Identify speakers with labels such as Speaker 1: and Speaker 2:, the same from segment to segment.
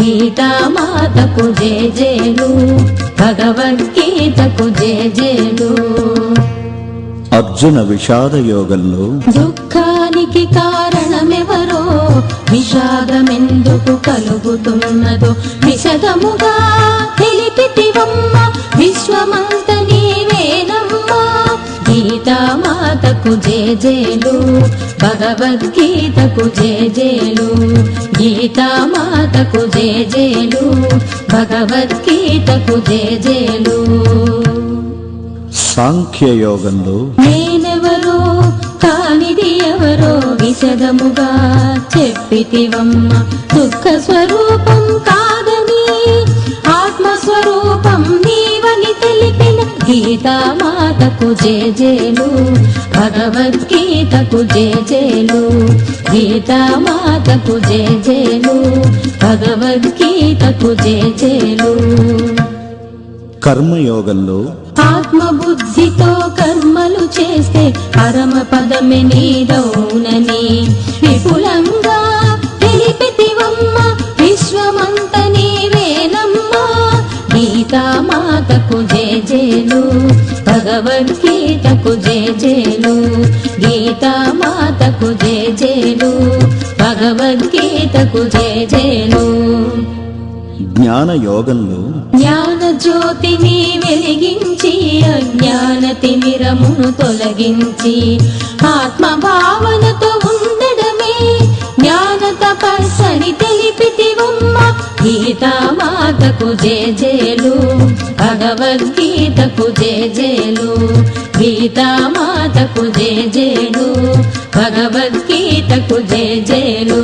Speaker 1: గీతామాతకు జయ జయలు భగవద్గీతకు జయ జయలు.
Speaker 2: అర్జున విషాద యోగంలో
Speaker 1: దుఃఖానికి కారణమెవరో విషాదమెందుకు కలుగుతున్నదో గీతామాతకు జయ జయలు భగవద్గీతకు గీతామాతకు జయ జయలు భగవద్గీతకు
Speaker 2: సాంఖ్య యోగంలో
Speaker 1: నేనెవరో కానిది ఎవరో విశదముగా చెప్పితివమ్మ దుఃఖ స్వరూపం కాదని ఆత్మస్వరూపం తెలిపిన గీతామాతకు జయ జయలు భగవద్గీతకు జయ జయలు గీతామాతకు జయ జయలు భగవద్గీతకు జయ జయలు
Speaker 2: కర్మయోగంలో
Speaker 1: ఆత్మబుద్ధితో కర్మలు చేస్తే పరమ పదమే నీదౌనని గీతామాతకు జయ జయలు భగవద్గీతకు జయ జయలు గీతామాతకు జయ జయలు భగవద్గీతకు జయ జయలు
Speaker 2: జ్ఞాన యోగంలో
Speaker 1: జ్ఞాన జ్యోతిని వెలిగించి అజ్ఞాన తిమిరమును తొలగించి ఆత్మ భావనతో గీతామాతకు జయ జయలు భగవద్గీతకు జయ జయలు గీతామాతకు జయ జయలు భగవద్గీతకు జయ జయలు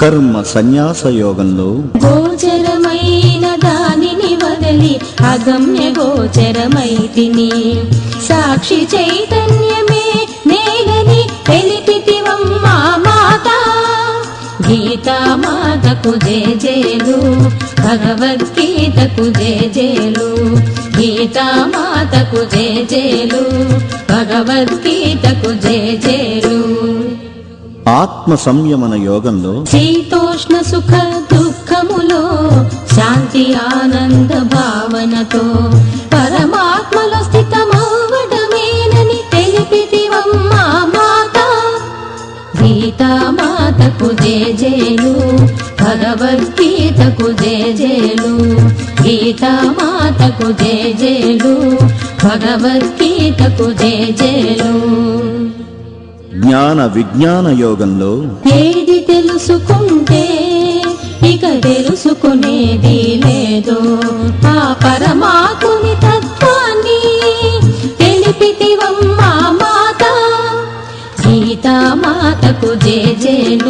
Speaker 2: కర్మ సన్యాస యోగంలో
Speaker 1: గోచరమైన దానిని వదలి అగమ్య గోచరమైతిని. సాక్షి చైతన్యమే గీతామాతకు జయ జయలు భగవద్గీతకు జయ జయలు. గీతామాతకు జయ జయలు భగవద్గీతకు జయ జయలు.
Speaker 2: ఆత్మ సంయమన యోగంలో
Speaker 1: శీతోష్ణ సుఖ దుఃఖములో గీతామాతకు జయలు భగవద్గీతకు జయ జయలు గీతామాతకు జయ జయలు భగవద్గీతకు జయ జయలు
Speaker 2: జ్ఞాన విజ్ఞాన యోగంలో
Speaker 1: ఏది తెలుసుకుంటే ఇక తెలుసుకునేది లేదో. ఆ పరమాత్ముని తత్వాన్ని తెలిపితివమ్మా మాత గీతా మాతకు జయ జయలు